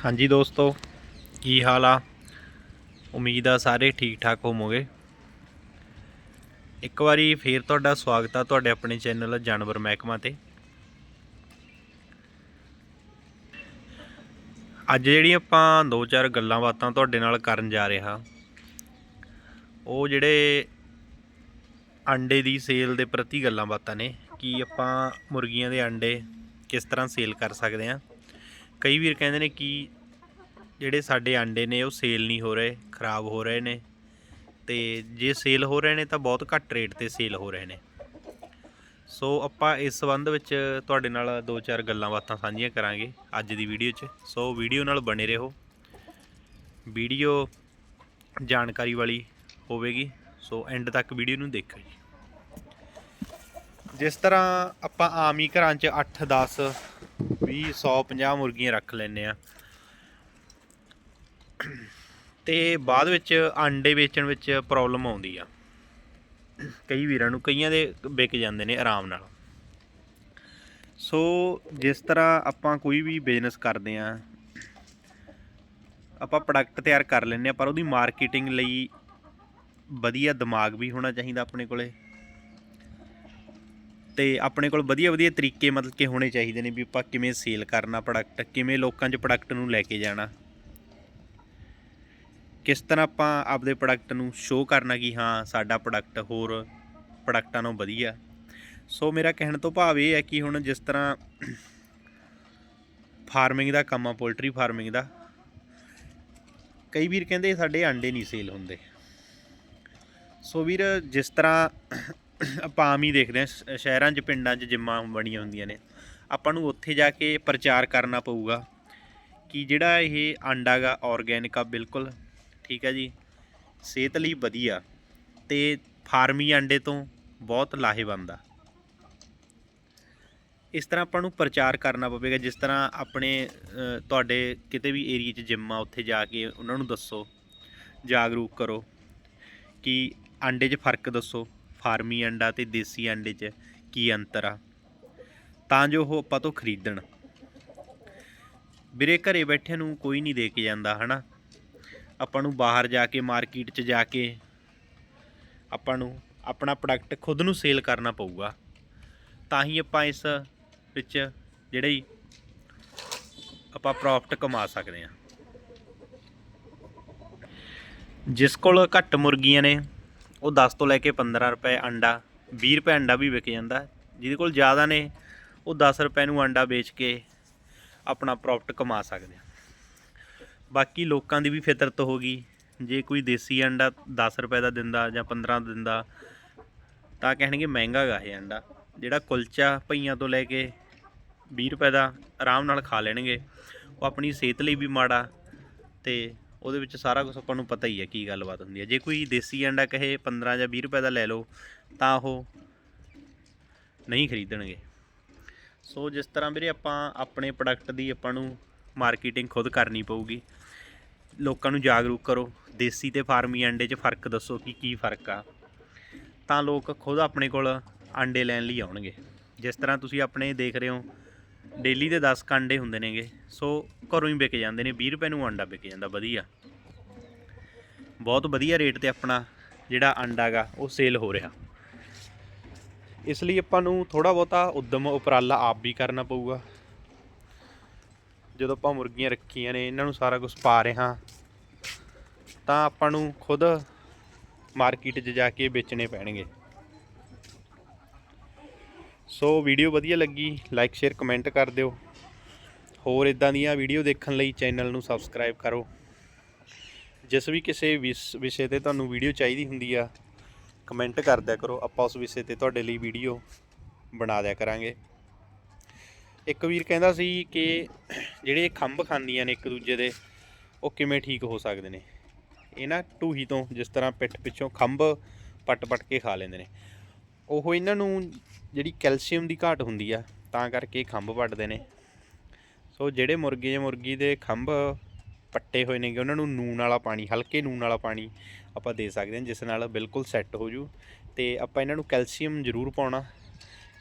ਹਾਂਜੀ ਦੋਸਤੋ, ਕੀ ਹਾਲ ਆ? ਉਮੀਦ ਆ ਸਾਰੇ ਠੀਕ ਠਾਕ ਹੋਵੋਗੇ। ਇੱਕ ਵਾਰੀ ਫੇਰ ਤੁਹਾਡਾ ਸਵਾਗਤ ਆ ਤੁਹਾਡੇ ਆਪਣੇ ਚੈਨਲ ਜਾਨਵਰ ਮਹਿਕਮਾ ਤੇ। ਅੱਜ ਜਿਹੜੀ ਆਪਾਂ ਦੋ ਚਾਰ ਗੱਲਾਂ ਬਾਤਾਂ ਤੁਹਾਡੇ ਨਾਲ ਕਰਨ ਜਾ ਰਹੇ ਹਾਂ, ਉਹ ਜਿਹੜੇ ਅੰਡੇ ਦੀ ਸੇਲ ਦੇ ਪ੍ਰਤੀ ਗੱਲਾਂ ਬਾਤਾਂ ਨੇ, ਕਿ ਆਪਾਂ ਮੁਰਗੀਆਂ ਦੇ ਅੰਡੇ ਕਿਸ ਤਰ੍ਹਾਂ ਸੇਲ ਕਰ ਸਕਦੇ ਹਾਂ। ਕਈ ਵੀਰ ਕਹਿੰਦੇ ਨੇ ਕਿ ਜਿਹੜੇ ਸਾਡੇ ਆਂਡੇ ਨੇ, ਉਹ ਸੇਲ ਨਹੀਂ ਹੋ ਰਹੇ, ਖਰਾਬ ਹੋ ਰਹੇ ਨੇ। ਤੇ ਜੇ ਸੇਲ ਹੋ ਰਹੇ ਨੇ ਤਾਂ ਬਹੁਤ ਘੱਟ ਰੇਟ ਤੇ ਸੇਲ ਹੋ ਰਹੇ ਨੇ। ਸੋ ਆਪਾਂ ਇਸ ਸੰਬੰਧ ਵਿੱਚ ਤੁਹਾਡੇ ਨਾਲ ਦੋ ਚਾਰ ਗੱਲਾਂ ਬਾਤਾਂ ਸਾਂਝੀਆਂ ਕਰਾਂਗੇ ਅੱਜ ਦੀ ਵੀਡੀਓ 'ਚ। ਸੋ ਵੀਡੀਓ ਨਾਲ ਬਣੇ ਰਹੋ। ਵੀਡੀਓ ਜਾਣਕਾਰੀ ਵਾਲੀ ਹੋਵੇਗੀ। ਸੋ ਐਂਡ ਤੱਕ ਵੀਡੀਓ ਨੂੰ ਦੇਖੋ ਜੀ। ਜਿਸ ਤਰ੍ਹਾਂ ਆਪਾਂ ਆਮ ਹੀ ਘਰਾਂ 'ਚ 8 10 20 150 ਮੁਰਗੀਆਂ ਰੱਖ ਲੈਨੇ ਆ ਤੇ ਬਾਅਦ ਵਿੱਚ ਆਂਡੇ ਵੇਚਣ ਵਿੱਚ ਪ੍ਰੋਬਲਮ ਆਉਂਦੀ ਆ। ਕਈ ਵੀਰਾਂ ਨੂੰ ਕਈਆਂ ਦੇ ਵਿਕ ਜਾਂਦੇ ਨੇ ਆਰਾਮ ਨਾਲ। ਸੋ ਜਿਸ ਤਰ੍ਹਾਂ ਆਪਾਂ ਕੋਈ ਵੀ ਬਿਜ਼ਨਸ ਕਰਦੇ ਆ ਆਪਾਂ ਪ੍ਰੋਡਕਟ ਤਿਆਰ ਕਰ ਲੈਂਦੇ ਆ ਪਰ ਉਹਦੀ ਮਾਰਕੀਟਿੰਗ ਲਈ ਵਧੀਆ ਦਿਮਾਗ ਵੀ ਹੋਣਾ ਚਾਹੀਦਾ ਆਪਣੇ ਕੋਲੇ। ਤੇ ਆਪਣੇ ਕੋਲ ਵਧੀਆ ਵਧੀਆ ਤਰੀਕੇ ਮਤਲਬ ਕਿ ਹੋਣੇ ਚਾਹੀਦੇ ਨੇ ਵੀ ਆਪਾਂ ਕਿਵੇਂ ਸੇਲ ਕਰਨਾ ਪ੍ਰੋਡਕਟ ਕਿਵੇਂ ਲੋਕਾਂ 'ਚ ਪ੍ਰੋਡਕਟ ਨੂੰ ਲੈ ਕੇ ਜਾਣਾ। ਕਿਸ ਤਰ੍ਹਾਂ ਆਪਾਂ ਆਪਦੇ ਪ੍ਰੋਡਕਟ ਨੂੰ ਸ਼ੋਅ ਕਰਨਾ ਕਿ ਹਾਂ, ਸਾਡਾ ਪ੍ਰੋਡਕਟ ਹੋਰ ਪ੍ਰੋਡਕਟਾਂ ਨਾਲੋਂ ਵਧੀਆ। ਸੋ ਮੇਰਾ ਕਹਿਣ ਤੋਂ ਭਾਵ ਇਹ ਹੈ ਕਿ ਹੁਣ ਜਿਸ ਤਰ੍ਹਾਂ ਫਾਰਮਿੰਗ ਦਾ ਕੰਮ ਆ ਪੋਲਟਰੀ ਫਾਰਮਿੰਗ ਦਾ, ਕਈ ਵੀਰ ਕਹਿੰਦੇ ਸਾਡੇ ਆਂਡੇ ਨਹੀਂ ਸੇਲ ਹੁੰਦੇ। ਸੋ ਵੀਰ, ਜਿਸ ਤਰ੍ਹਾਂ ਆਪਾਂ ਆਮ ਹੀ ਦੇਖਦੇ ਹਾਂ ਸ਼ਹਿਰਾਂ 'ਚ, ਪਿੰਡਾਂ 'ਚ ਜਿੰਮਾਂ ਬਣੀਆਂ ਹੁੰਦੀਆਂ ਨੇ। ਆਪਾਂ ਨੂੰ ਉੱਥੇ ਜਾ ਕੇ ਪ੍ਰਚਾਰ ਕਰਨਾ ਪਊਗਾ ਕਿ ਜਿਹੜਾ ਇਹ ਆਂਡਾ ਗਾ ਆਰਗੈਨਿਕ ਆ, ਬਿਲਕੁਲ ਠੀਕ ਹੈ ਜੀ, ਸਿਹਤ ਲਈ ਵਧੀਆ ਤੇ ਫਾਰਮੀ ਆਂਡੇ ਤੋਂ ਬਹੁਤ ਲਾਹੇਵੰਦ ਆ। ਇਸ ਤਰ੍ਹਾਂ ਆਪਾਂ ਨੂੰ ਪ੍ਰਚਾਰ ਕਰਨਾ ਪਵੇਗਾ, ਜਿਸ ਤਰ੍ਹਾਂ ਆਪਣੇ ਤੁਹਾਡੇ ਕਿਤੇ ਵੀ ਏਰੀਆ 'ਚ ਜਿੰਮ ਆ, ਉੱਥੇ ਜਾ ਕੇ ਉਹਨਾਂ ਨੂੰ ਦੱਸੋ, ਜਾਗਰੂਕ ਕਰੋ ਕਿ ਆਂਡੇ 'ਚ ਫ਼ਰਕ ਦੱਸੋ। ਫਾਰਮੀ ਅੰਡਾ ਤੇ ਦੇਸੀ ਅੰਡੇ 'ਚ ਕੀ ਅੰਤਰ ਆ? ਤਾਂ ਜੋ ਉਹ ਆਪਾਂ ਤੋਂ ਖਰੀਦਣ। ਵੀਰੇ ਘਰੇ ਬੈਠੇ ਨੂੰ ਕੋਈ ਨਹੀਂ ਦੇ ਕੇ ਜਾਂਦਾ, ਹਨਾ? ਆਪਾਂ ਨੂੰ ਬਾਹਰ ਜਾ ਕੇ, ਮਾਰਕੀਟ 'ਚ ਜਾ ਕੇ ਆਪਾਂ ਨੂੰ ਆਪਣਾ ਪ੍ਰੋਡਕਟ ਖੁਦ ਨੂੰ ਸੇਲ ਕਰਨਾ ਪਊਗਾ। ਤਾਂ ਹੀ ਆਪਾਂ ਇਸ ਵਿੱਚ ਜਿਹੜੇ ਆਪਾਂ ਪ੍ਰੋਫਿਟ ਕਮਾ ਸਕਦੇ ਹਾਂ। ਜਿਸ ਕੋਲ ਘੱਟ ਮੁਰਗੀਆਂ ਨੇ ਉਹ 10 ਤੋਂ ਲੈ ਕੇ 15 ਰੁਪਏ ਅੰਡਾ 20 ਰੁਪਏ ਅੰਡਾ ਵੀ ਵਿਕ ਜਾਂਦਾ। ਜਿਹਦੇ ਕੋਲ ਜ਼ਿਆਦਾ ਨੇ, ਉਹ 10 ਰੁਪਏ ਨੂੰ ਅੰਡਾ ਵੇਚ ਕੇ ਆਪਣਾ ਪ੍ਰੋਫਿਟ ਕਮਾ ਸਕਦੇ ਆ। ਬਾਕੀ ਲੋਕਾਂ ਦੀ ਵੀ ਫਿਤਰਤ ਹੋ ਗਈ, ਜੇ ਕੋਈ ਦੇਸੀ ਅੰਡਾ 10 ਰੁਪਏ ਦਾ ਦਿੰਦਾ ਜਾਂ 15 ਦਾ ਦਿੰਦਾ, ਤਾਂ ਕਹਿਣਗੇ ਮਹਿੰਗਾ ਗਾ ਇਹ ਅੰਡਾ। ਜਿਹੜਾ ਕੁਲਚਾ ਭਈਆਂ ਤੋਂ ਲੈ ਕੇ 20 ਰੁਪਏ ਦਾ ਆਰਾਮ ਨਾਲ ਖਾ ਲੈਣਗੇ, ਉਹ ਆਪਣੀ ਸਿਹਤ ਲਈ ਵੀ ਮਾੜਾ ਤੇ ਉਹਦੇ ਵਿੱਚ ਸਾਰਾ ਕੁਝ ਆਪਾਂ ਨੂੰ ਪਤਾ ਹੀ ਹੈ ਕੀ ਗੱਲਬਾਤ ਹੁੰਦੀ ਹੈ। ਜੇ ਕੋਈ ਦੇਸੀ ਅੰਡਾ ਕਹੇ 15 ਜਾਂ 20 ਰੁਪਏ ਦਾ ਲੈ ਲਓ, ਤਾਂ ਉਹ ਨਹੀਂ ਖਰੀਦਣਗੇ। ਸੋ ਜਿਸ ਤਰ੍ਹਾਂ ਵੀਰੇ ਆਪਾਂ ਆਪਣੇ ਪ੍ਰੋਡਕਟ ਦੀ ਆਪਾਂ ਨੂੰ ਮਾਰਕੀਟਿੰਗ ਖੁਦ ਕਰਨੀ ਪਊਗੀ। ਲੋਕਾਂ ਨੂੰ ਜਾਗਰੂਕ ਕਰੋ। ਦੇਸੀ ਤੇ ਫਾਰਮੀ ਅੰਡੇ 'ਚ ਫ਼ਰਕ ਦੱਸੋ ਕਿ ਕੀ ਫ਼ਰਕ ਆ। ਤਾਂ ਲੋਕ ਖੁਦ ਆਪਣੇ ਕੋਲ ਅੰਡੇ ਲੈਣ ਲਈ ਆਉਣਗੇ। ਜਿਸ ਤਰ੍ਹਾਂ ਤੁਸੀਂ ਆਪਣੇ ਦੇਖ ਰਹੇ ਹੋ ਡੇਲੀ ਦੇ 10 ਕ ਅੰਡੇ ਹੁੰਦੇ ਨੇਗੇ, ਸੋ ਘਰੋਂ ਹੀ ਵਿਕ ਜਾਂਦੇ ਨੇ 20 ਰੁਪਏ ਨੂੰ ਅੰਡਾ ਵਿਕ ਜਾਂਦਾ, ਵਧੀਆ। ਬਹੁਤ ਵਧੀਆ ਰੇਟ ਤੇ ਆਪਣਾ ਜਿਹੜਾ ਅੰਡਾ ਗਾ, ਉਹ ਸੇਲ ਹੋ ਰਿਹਾ। ਇਸ ਲਈ ਆਪਾਂ ਨੂੰ ਥੋੜਾ ਬਹੁਤਾ ਉਦਮ ਉਪਰਾਲਾ ਆਪ ਵੀ ਕਰਨਾ ਪਊਗਾ। ਜਦੋਂ ਆਪਾਂ ਮੁਰਗੀਆਂ ਰੱਖੀਆਂ ਨੇ, ਇਹਨਾਂ ਨੂੰ ਸਾਰਾ ਕੁਝ ਪਾ ਰਹੇ ਹਾਂ ਤਾਂ ਆਪਾਂ ਨੂੰ ਖੁਦ ਮਾਰਕੀਟ 'ਚ ਜਾ ਕੇ ਵੇਚਣੇ ਪੈਣਗੇ। ਸੋ ਵੀਡੀਓ ਵਧੀਆ ਲੱਗੀ ਲਾਈਕ ਸ਼ੇਅਰ ਕਮੈਂਟ ਕਰ ਦਿਓ। ਹੋਰ ਇਦਾਂ ਦੀਆਂ ਵੀਡੀਓ ਦੇਖਣ ਲਈ ਚੈਨਲ ਨੂੰ ਸਬਸਕ੍ਰਾਈਬ ਕਰੋ। ਜਿਸ ਵੀ ਕਿਸੇ ਵਿਸ- ਵਿਸ਼ੇ ਤੇ ਤੁਹਾਨੂੰ ਵੀਡੀਓ ਚਾਹੀਦੀ ਹੁੰਦੀ ਆ ਕਮੈਂਟ ਕਰ ਦਿਆ ਕਰੋ। ਆਪਾਂ ਉਸ ਵਿਸ਼ੇ ਤੇ ਤੁਹਾਡੇ ਲਈ ਵੀਡੀਓ ਬਣਾ ਦਿਆ ਕਰਾਂਗੇ। ਇੱਕ ਵੀਰ ਕਹਿੰਦਾ ਸੀ ਕਿ ਜਿਹੜੇ ਖੰਭ ਖਾਂਦੀਆਂ ਨੇ ਇੱਕ ਦੂਜੇ ਦੇ, ਉਹ ਕਿਵੇਂ ਠੀਕ ਹੋ ਸਕਦੇ ਨੇ? ਇਹ ਨਾ ਟੂਹੀ ਤੋਂ ਜਿਸ ਤਰ੍ਹਾਂ ਪਿੱਠ ਪਿੱਛੋਂ ਖੰਭ ਪੱਟ ਪੱਟ ਕੇ ਖਾ ਲੈਂਦੇ ਨੇ। ਉਹ ਇਹਨਾਂ ਨੂੰ ਜਿਹੜੀ ਕੈਲਸ਼ੀਅਮ ਦੀ ਘਾਟ ਹੁੰਦੀ ਆ, ਤਾਂ ਕਰਕੇ ਖੰਭ ਵੱਢਦੇ ਨੇ। ਸੋ ਜਿਹੜੇ ਮੁਰਗੇ ਜਾਂ ਮੁਰਗੀ ਦੇ ਖੰਭ ਪੱਟੇ ਹੋਏ ਨੇਗੇ, ਉਹਨਾਂ ਨੂੰ ਨੂਨ ਵਾਲਾ ਪਾਣੀ, ਹਲਕੇ ਨੂਨ ਵਾਲਾ ਪਾਣੀ ਆਪਾਂ ਦੇ ਸਕਦੇ ਹਾਂ, ਜਿਸ ਨਾਲ ਬਿਲਕੁਲ ਸੈੱਟ ਹੋ ਜੂ। ਤੇ ਆਪਾਂ ਇਹਨਾਂ ਨੂੰ ਕੈਲਸ਼ੀਅਮ ਜ਼ਰੂਰ ਪਾਉਣਾ।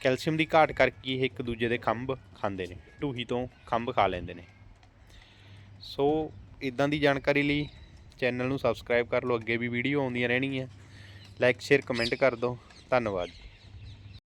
ਕੈਲਸ਼ੀਅਮ ਦੀ ਘਾਟ ਕਰਕੇ ਇਹ ਇੱਕ ਦੂਜੇ ਦੇ ਖੰਭ ਖਾਂਦੇ ਨੇ, ਢੂਹੀ ਤੋਂ ਖੰਭ ਖਾ ਲੈਂਦੇ ਨੇ। ਸੋ ਇਦਾਂ ਦੀ ਜਾਣਕਾਰੀ ਲਈ ਚੈਨਲ ਨੂੰ ਸਬਸਕ੍ਰਾਈਬ ਕਰ ਲਓ, ਅੱਗੇ ਵੀ ਵੀਡੀਓ ਆਉਂਦੀਆਂ ਰਹਿਣਗੀਆਂ। ਲਾਈਕ, ਸ਼ੇਅਰ, ਕਮੈਂਟ ਕਰ ਦਿਓ। ਧੰਨਵਾਦ